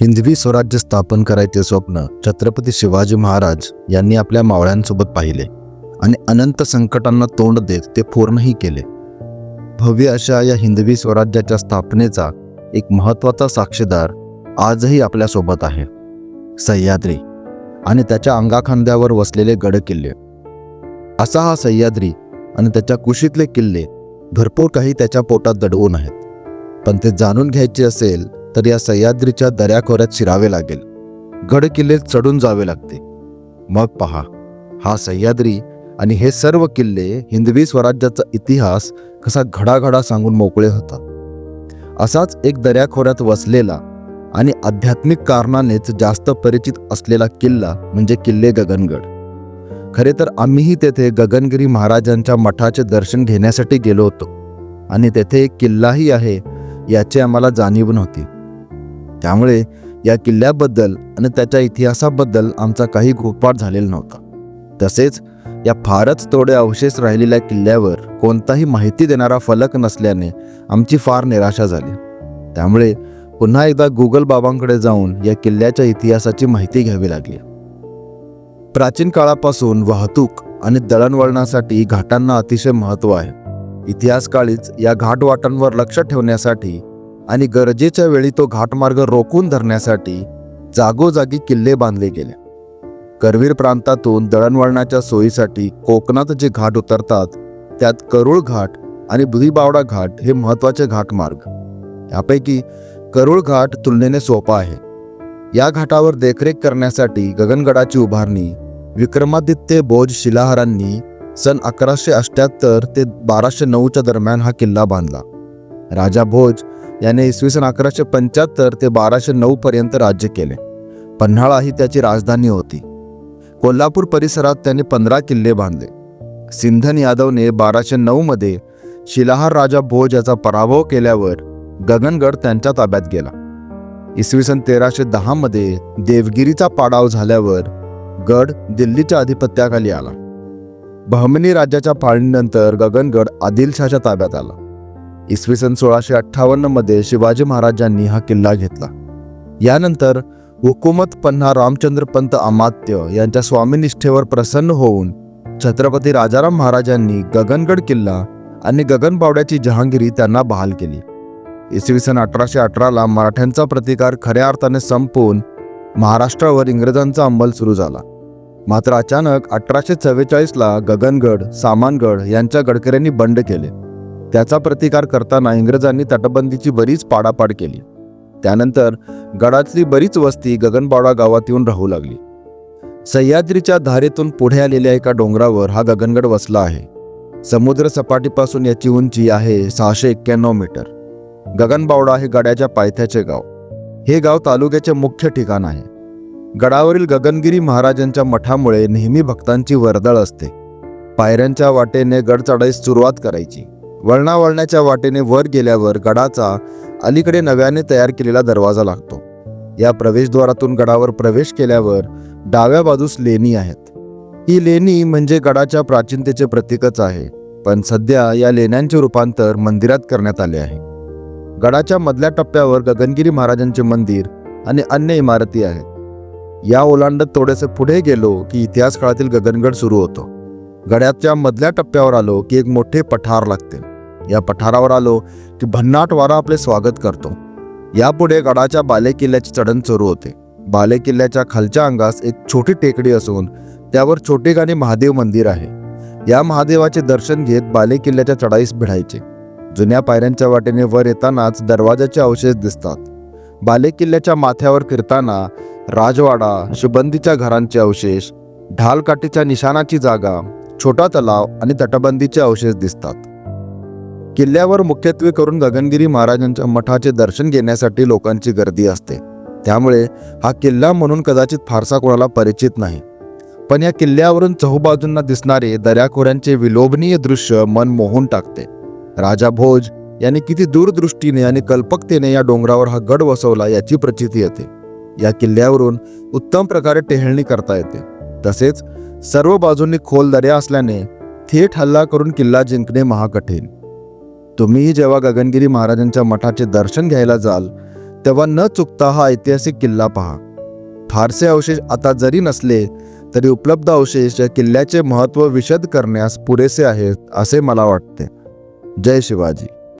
हिंदवी स्वराज्य स्थापन करायचे स्वप्न छत्रपती शिवाजी महाराज यांनी आपल्या मावळ्यांसोबत पाहिले आणि अनंत संकटांना तोंड देत ते पूर्णही केले. भव्य अशा या हिंदवी स्वराज्याच्या स्थापनेचा एक महत्त्वाचा साक्षीदार आजही आपल्यासोबत आहे. सह्याद्री आणि त्याच्या अंगाखांद्यावर वसलेले गडकिल्ले. असा हा सह्याद्री आणि त्याच्या कुशीतले किल्ले भरपूर काही त्याच्या पोटात दडवून आहेत. पण ते जाणून घ्यायचे असेल तर या सह्याद्रीच्या दऱ्याखोऱ्यात शिरावे लागेल. गड किल्ले चढून जावे लागते. मग पहा हा सह्याद्री आणि हे सर्व किल्ले हिंदवी स्वराज्याचा इतिहास कसा घडाघडा सांगून मोकळे होता असाच एक दऱ्याखोऱ्यात वसलेला आणि आध्यात्मिक कारणानेच जास्त परिचित असलेला किल्ला म्हणजे किल्ले गगनगड. खरे तर आम्हीही तेथे गगनगिरी महाराजांच्या मठाचे दर्शन घेण्यासाठी गेलो होतो. आणि तेथे एक किल्लाही आहे याची आम्हाला जाणीव नव्हती. त्यामुळे या किल्ल्याबद्दल आणि त्याच्या इतिहासाबद्दल आमचा काही घोपाट झालेला नव्हता. तसेच या फारच थोडे अवशेष राहिलेल्या किल्ल्यावर कोणताही माहिती देणारा फलक नसल्याने आमची फार निराशा झाली. त्यामुळे पुन्हा एकदा गुगल बाबांकडे जाऊन या किल्ल्याच्या इतिहासाची माहिती घ्यावी लागली. प्राचीन काळापासून वाहतूक आणि दळणवळणासाठी घाटांना अतिशय महत्त्व आहे. इतिहासकाळीच या घाटवाटांवर लक्ष ठेवण्यासाठी आणि गरजेच्या वेळी तो घाटमार्ग रोखून धरण्यासाठी जागोजागी किल्ले बांधले गेले. करवीर प्रांतातून दळणवळणाच्या सोयीसाठी कोकणात जे घाट उतरतात त्यात करुळ घाट आणि बुधीबावडा घाट हे महत्त्वाचे घाटमार्ग. यापैकी करुळ घाट तुलनेने सोपा आहे. या घाटावर देखरेख करण्यासाठी गगनगडाची उभारणी विक्रमादित्य भोज शिलाहारांनी सन अकराशे अठ्याहत्तर ते बाराशे नऊच्या दरम्यान हा किल्ला बांधला. राजा भोज याने इसवी सन अकराशे पंच्याहत्तर ते बाराशे नऊ पर्यंत राज्य केले. पन्हाळा ही त्याची राजधानी होती. कोल्हापूर परिसरात त्याने पंधरा किल्ले बांधले. सिंधन यादवने बाराशे नऊमध्ये शिलाहार राजा भोज याचा पराभव केल्यावर गगनगड त्यांच्या ताब्यात गेला. इसवी सन तेराशे दहामध्ये देवगिरीचा पाडाव झाल्यावर गड दिल्लीच्या अधिपत्याखाली आला. बहमनी राज्याच्या फाळणीनंतर गगनगड आदिलशाच्या ताब्यात आला. इसवी सन सोळाशे अठ्ठावन्नमध्ये शिवाजी महाराजांनी हा किल्ला घेतला. यानंतर हुकुमत पन्हा रामचंद्र पंत अमात्य यांच्या स्वामीनिष्ठेवर प्रसन्न होऊन छत्रपती राजाराम महाराजांनी गगनगड किल्ला आणि गगनबावड्याची जहांगिरी त्यांना बहाल केली. इसवी सन अठराशे अठराला मराठ्यांचा प्रतिकार खऱ्या अर्थाने संपवून महाराष्ट्रावर इंग्रजांचा अंमल सुरू झाला. मात्र अचानक अठराशे चव्वेचाळीसला गगनगड सामानगड यांच्या गडकऱ्यांनी बंड केले. त्याचा प्रतिकार करताना इंग्रजांनी तटबंदीची बरीच पाडापाड केली. त्यानंतर गडातली बरीच वस्ती गगनबावडा गावात येऊन राहू लागली. सह्याद्रीच्या धारेतून पुढे आलेल्या एका डोंगरावर हा गगनगड वसला आहे. समुद्र सपाटीपासून याची उंची आहे सहाशे एक्क्याण्णव मीटर. गगनबावडा हे गडाच्या पायथ्याचे गाव. हे गाव तालुक्याचे मुख्य ठिकाण आहे. गडावरील गगनगिरी महाराजांच्या मठामुळे नेहमी भक्तांची वर्दळ असते. पायऱ्यांच्या वाटेने गड चढाईस सुरुवात करायची. वळणावळण्याच्या वाटेने वर गेल्यावर गडाचा अलीकडे नव्याने तयार केलेला दरवाजा लागतो. या प्रवेशद्वारातून गडावर प्रवेश केल्यावर डाव्या बाजूस लेणी आहेत. ही लेणी म्हणजे गडाच्या प्राचीनतेचे प्रतीकच आहे पण सध्या या लेण्यांचे रूपांतर मंदिरात करण्यात आले आहे. गडाच्या मधल्या टप्प्यावर गगनगिरी महाराजांचे मंदिर आणि अन्य इमारती आहेत. या ओलांडत थोडेसे पुढे गेलो की इतिहास काळातील गगनगड सुरू होतो. गडाच्या मधल्या टप्प्यावर आलो की एक मोठे पठार लागते. या पठारावर आलो की भन्नाट वारा आपले स्वागत करतो. यापुढे गडाच्या बालेकिल्ल्याची चढण सुरू होते. बालेकिल्ल्याच्या खालच्या अंगास एक छोटी टेकडी असून त्यावर छोटे गाणे महादेव मंदिर आहे. या महादेवाचे दर्शन घेत बालेकिल्ल्याच्या चढाईस भिडायचे. जुन्या पायऱ्यांच्या वाटेने वर येतानाच दरवाजाचे अवशेष दिसतात. बालेकिल्ल्याच्या माथ्यावर फिरताना राजवाडा शुबंदीच्या घरांचे अवशेष ढालकाठीच्या निशाणाची जागा छोटा तलाव आणि तटबंदीचे अवशेष दिसतात. किल्ल्यावर मुख्यत्वे करून गगनगिरी महाराजांच्या मठाचे दर्शन घेण्यासाठी लोकांची गर्दी असते. त्यामुळे हा किल्ला म्हणून कदाचित फारसा कोणाला परिचित नाही. पण या किल्ल्यावरून चहूबाजूंना दिसणारे दऱ्याखोऱ्यांचे विलोभनीय दृश्य मन मोहून टाकते. राजा भोज यांनी किती दूरदृष्टीने आणि कल्पकतेने या डोंगरावर हा गड वसवला याची प्रचिती येते. या किल्ल्यावरून उत्तम प्रकारे टेहळणी करता येते. तसेच सर्व बाजूंनी खोल दर्या असल्याने थेट हल्ला करून किल्ला जिंकणे महाकठीण. तुम्हीही जेव्हा गगनगिरी महाराजांच्या मठाचे दर्शन घ्यायला जाल तेव्हा न चुकता हा ऐतिहासिक किल्ला पहा. फारसे अवशेष आता जरी नसले तरी उपलब्ध अवशेष या किल्ल्याचे महत्त्व विशद करण्यास पुरेसे आहेत असे मला वाटते. जय शिवाजी.